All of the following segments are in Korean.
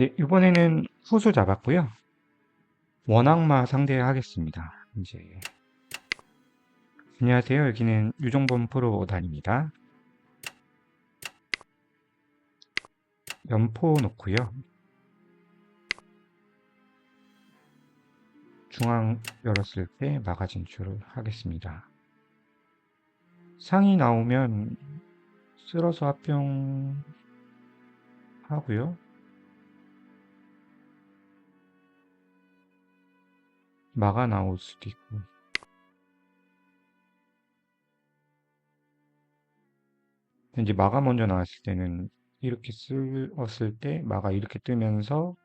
네, 이번에는 후수 잡았고요. 원악마 상대하겠습니다. 이제 안녕하세요. 여기는 유종범 프로단입니다. 연포 놓고요. 중앙 열었을 때 마가 진출을 하겠습니다. 상이 나오면 쓸어서 합병 하고요. 마가 나올 수도 있고. 이제 마가 먼저 나왔을 때는 이렇게 쓸었을 때 마가 이렇게 뜨면서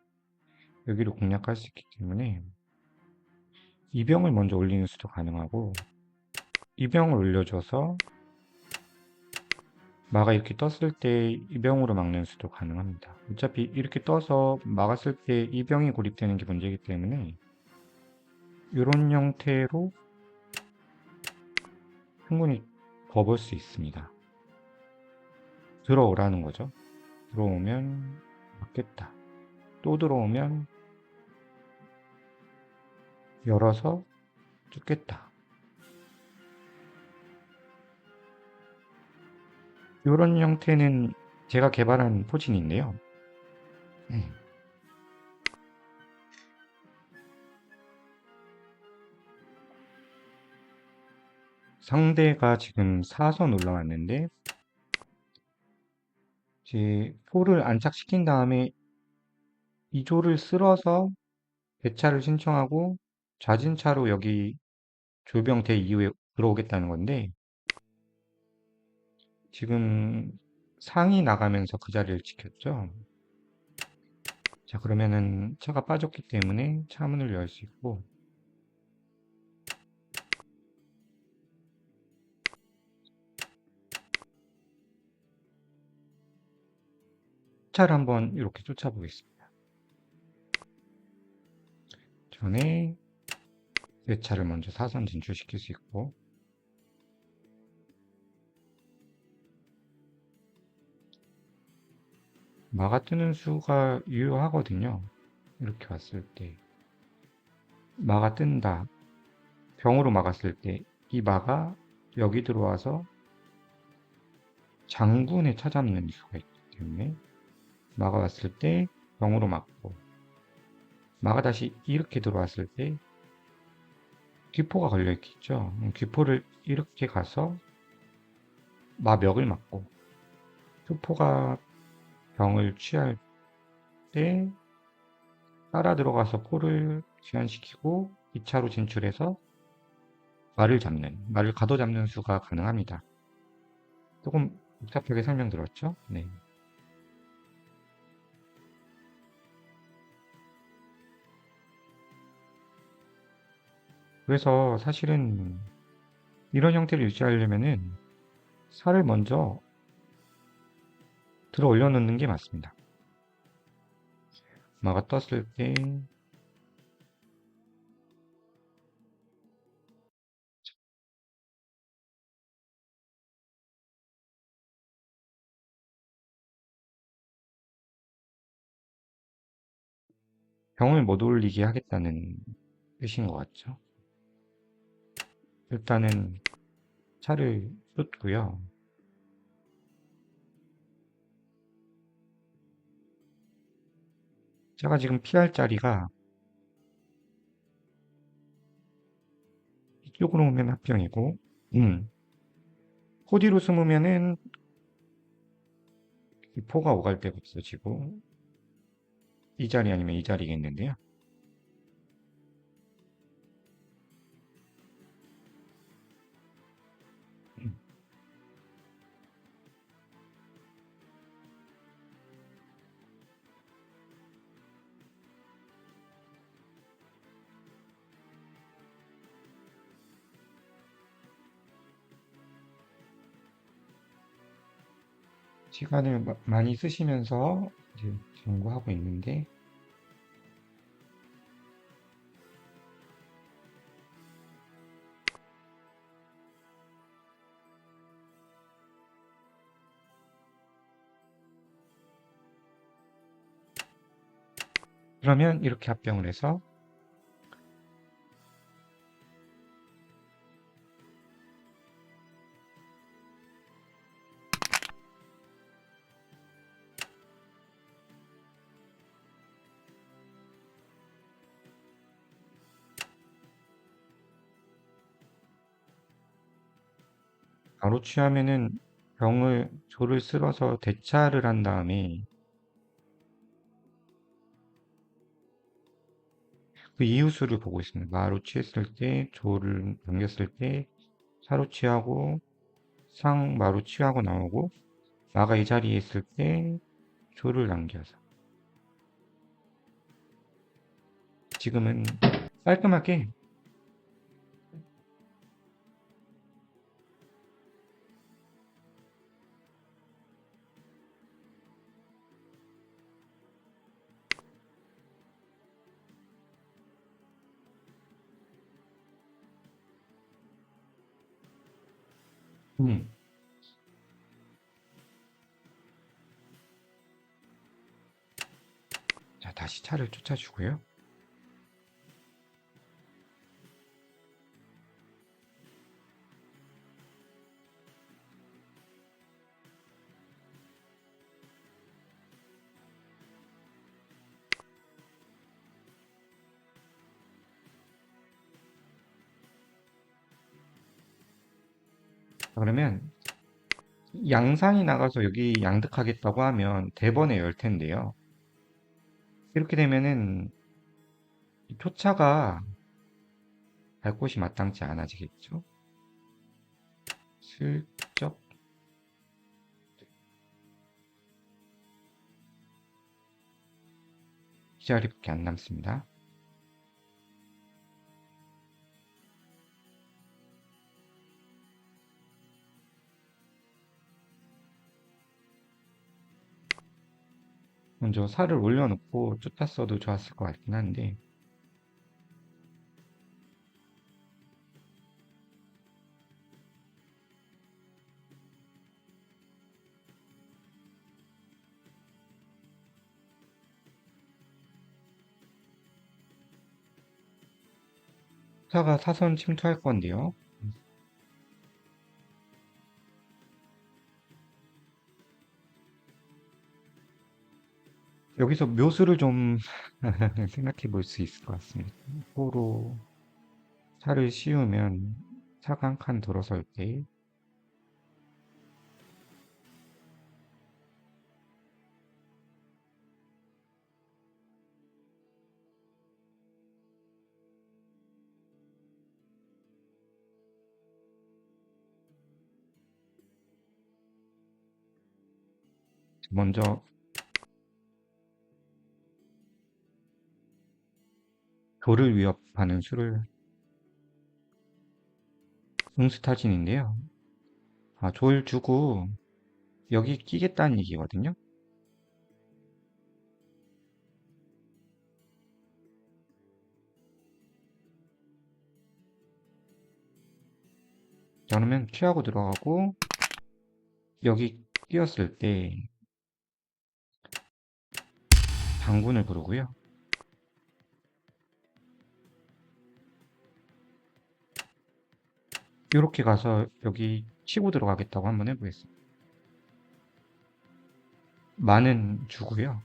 여기를 공략할 수 있기 때문에 이병을 먼저 올리는 수도 가능하고 이병을 올려줘서 마가 이렇게 떴을 때 이병으로 막는 수도 가능합니다. 어차피 이렇게 떠서 막았을 때 이병이 고립되는 게 문제이기 때문에 이런 형태로 충분히 버볼 수 있습니다. 들어오라는 거죠. 들어오면 맞겠다. 또 들어오면 열어서 뜯겠다. 이런 형태는 제가 개발한 포진인데요. 네. 상대가 지금 4선 올라왔는데 이제 포를 안착시킨 다음에 이조를 쓸어서 배차를 신청하고 자진차로 여기 조병 대 이후에 들어오겠다는 건데 지금 상이 나가면서 그 자리를 지켰죠. 자 그러면은 차가 빠졌기 때문에 차문을 열 수 있고 차를 한번 이렇게 쫓아보겠습니다. 전에 내 차를 먼저 사선 진출시킬 수 있고 마가 뜨는 수가 유효하거든요. 이렇게 왔을 때 마가 뜬다. 병으로 막았을 때 이 마가 여기 들어와서 장군에 찾아놓는 수가 있기 때문에 마가 왔을 때 병으로 막고 마가 다시 이렇게 들어왔을 때 귀포가 걸려 있겠죠. 귀포를 이렇게 가서 마벽을 막고 투포가 병을 취할 때 따라 들어가서 포를 지연시키고 2차로 진출해서 말을 잡는, 말을 가둬 잡는 수가 가능합니다. 조금 복잡하게 설명드렸죠? 네. 그래서 사실은 이런 형태를 유지하려면은 살을 먼저 들어 올려 놓는 게 맞습니다. 마가 떴을 때 병을 못 올리게 하겠다는 뜻인 것 같죠. 일단은 차를 쏟고요. 제가 지금 피할 자리가 이쪽으로 오면 합병이고 음. 코디로 숨으면은 포가 오갈 데가 없어지고 이 자리 아니면 이 자리겠는데요. 시간을 마- 많이 쓰시면서 이제 연구하고 있는데. 그러면 이렇게 합병을 해서 바로 취하면은 병을 조를 쓸어서 대차를 한 다음에 그 이웃수를 보고 있습니다. 마로 취했을 때 조를 넘겼을 때 사로 취하고 상 마로 취하고 나오고 마가 이 자리에 있을 때 조를 남겨서 지금은 깔끔하게 음, 자 다시 차를 쫓아주고요. 양산이 나가서 여기 양득하겠다고 하면 대번에 열 텐데요. 이렇게 되면은 이 표차가 갈 곳이 마땅치 않아지겠죠? 슬쩍 이 자리밖에 안 남습니다. 먼저 살을 올려놓고 쫓았어도 좋았을 것 같긴 한데 사가 사선 침투할 건데요. 여기서 묘수를 좀 생각해 볼 수 있을 것 같습니다. 포로 차를 씌우면 차가 한 칸 돌아설 때 먼저 돌을 위협하는 수를 응스타진인데요. 아, 돌 주고 여기 끼겠다는 얘기거든요. 그러면 취하고 들어가고 여기 끼었을 때 장군을 부르고요. 이렇게 가서 여기 치고 들어가겠다고 한번 해보겠습니다. 많은 주고요.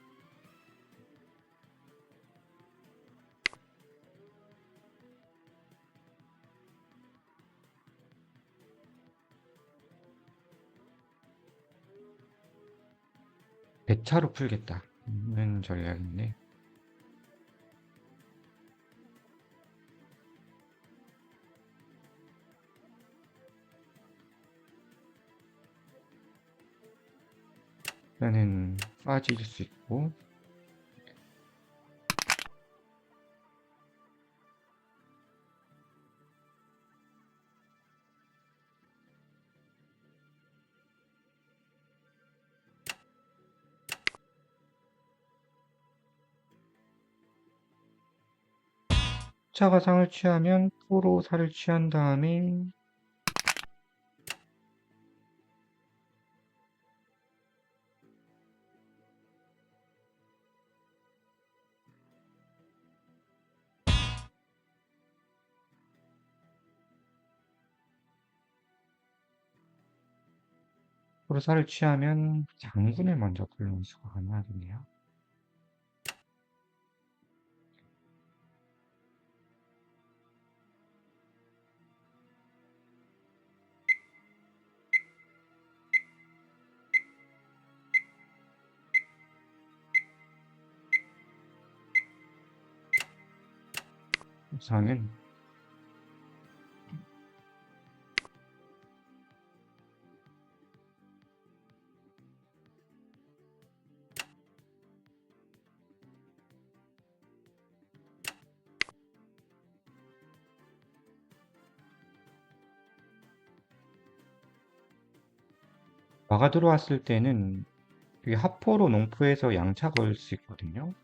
배차로 풀겠다. 는 전략인데 일단은 빠질 수 있고. 차가 상을 취하면 포로 살을 취한 다음에 살을 취하면 장군을 먼저 부르는 수가 가능하겠네요. 우선은 마가 들어왔을 때는 여기 하포로 농포에서 양차 걸 수 있거든요.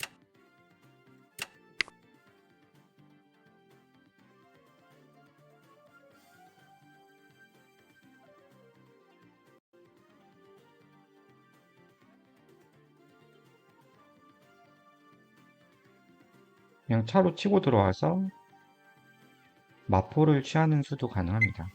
그냥 차로 치고 들어와서 마포를 취하는 수도 가능합니다.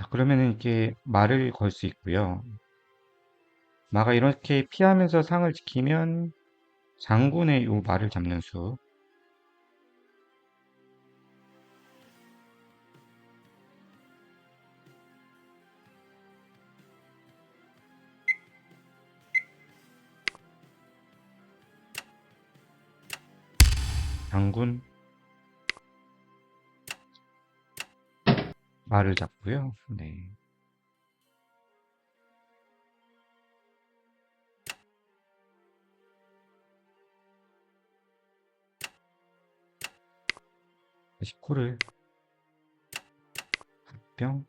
자, 그러면은 이렇게 말을 걸 수 있고요. 마가 이렇게 피하면서 상을 지키면 장군의 요 말을 잡는 수. 장군 말을 잡고요. 네. 다시 코를 합병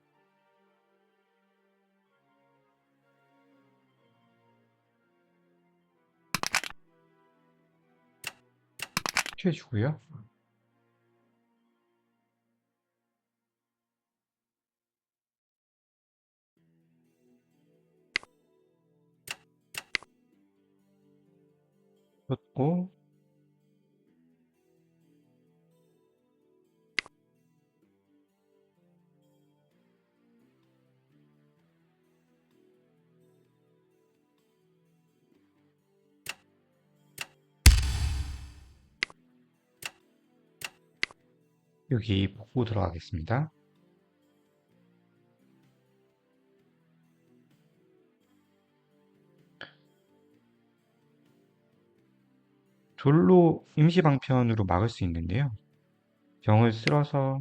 취해주고요. 줬고 여기 복구 들어가겠습니다. 졸로 임시 방편으로 막을 수 있는데요. 병을 쓸어서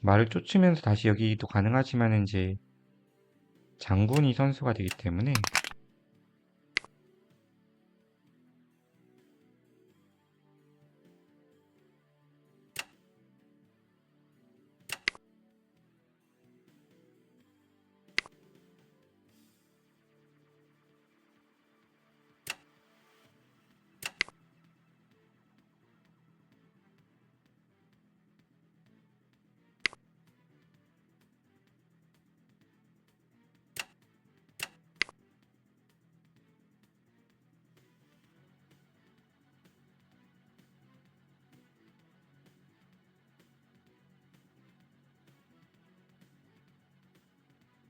말을 쫓으면서 다시 여기도 가능하지만 이제 장군이 선수가 되기 때문에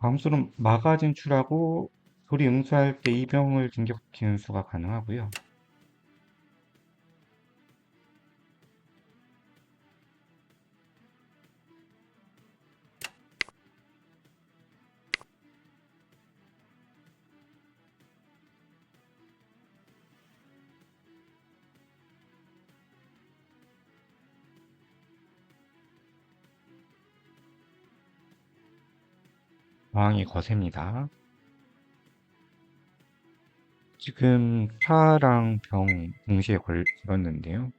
다음수는 마가 진출하고 돌이 응수할 때 이 병을 진격시키는 수가 가능하고요. 저항이 거셉니다. 지금 차랑 병 동시에 걸, 걸었는데요.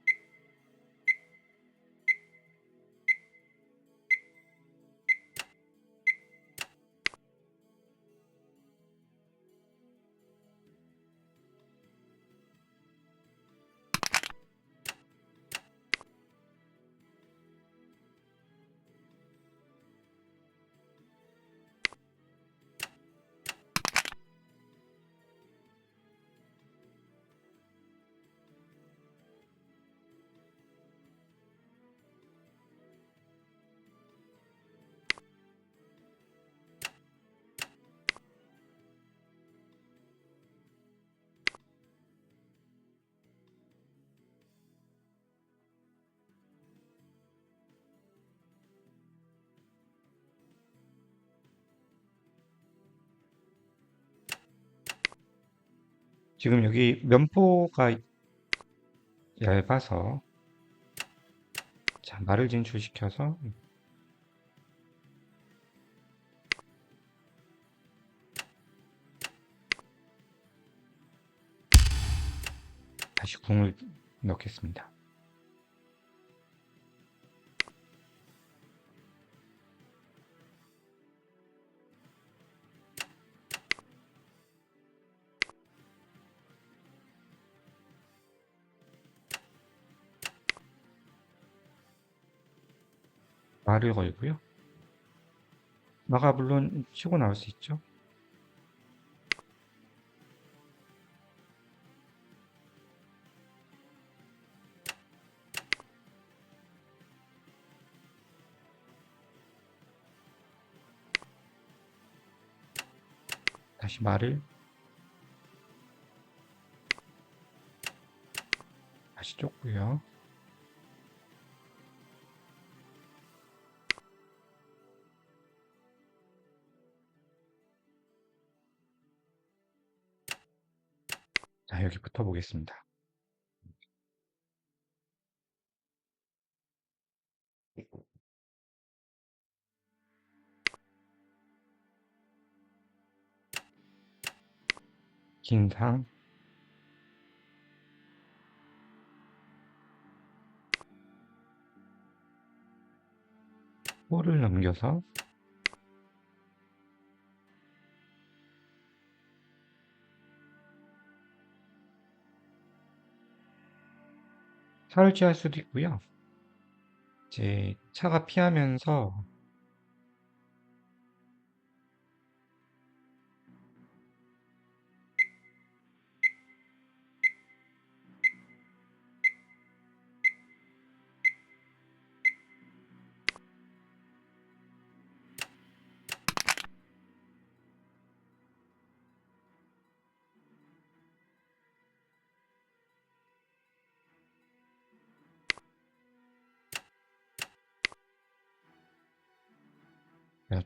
지금 여기 면포가 얇아서 자, 말을 진출시켜서 다시 궁을 넣겠습니다. 말을 걸고요. 마가 물론 치고 나올 수 있죠. 다시 말을 다시 쫓고요. 여기 붙어 보겠습니다. 긴상 호를 넘겨서 취할 수도 있고요. 이제 차가 피하면서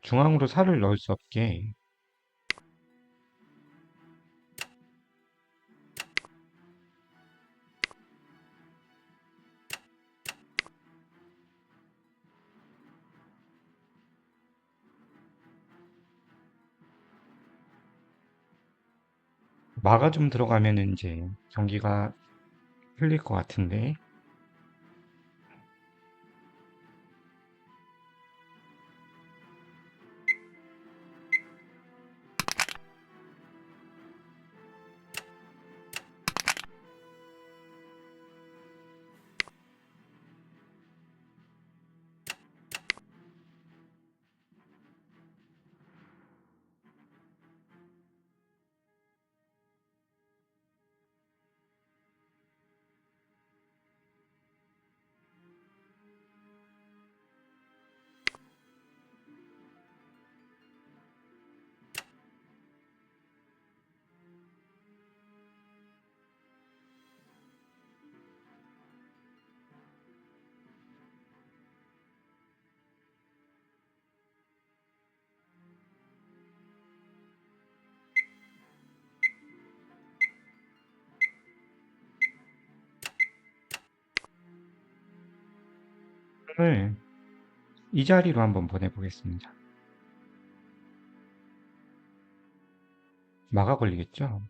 중앙으로 살을 넣을 수 없게. 마가 좀 들어가면은 이제 경기가 풀릴 것 같은데 오늘 이 자리로 한번 보내보겠습니다. 마가 걸리겠죠?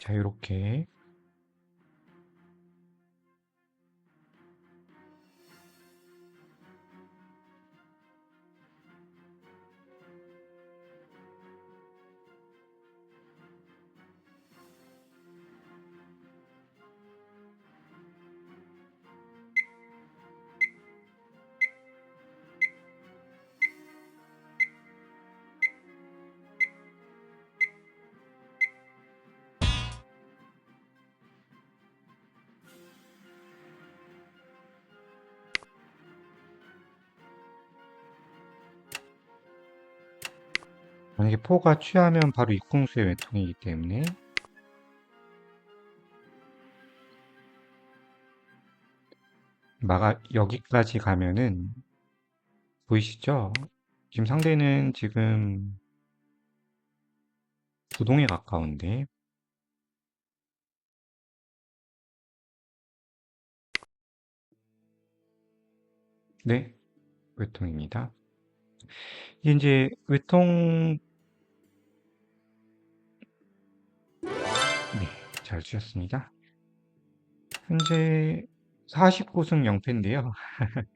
자, 이렇게 만약에 포가 취하면 바로 입궁수의 외통이기 때문에 마가 여기까지 가면은 보이시죠? 지금 상대는 지금 부동에 가까운데 네, 외통입니다. 이제 외통 잘 주셨습니다. 현재 49승 0패인데요.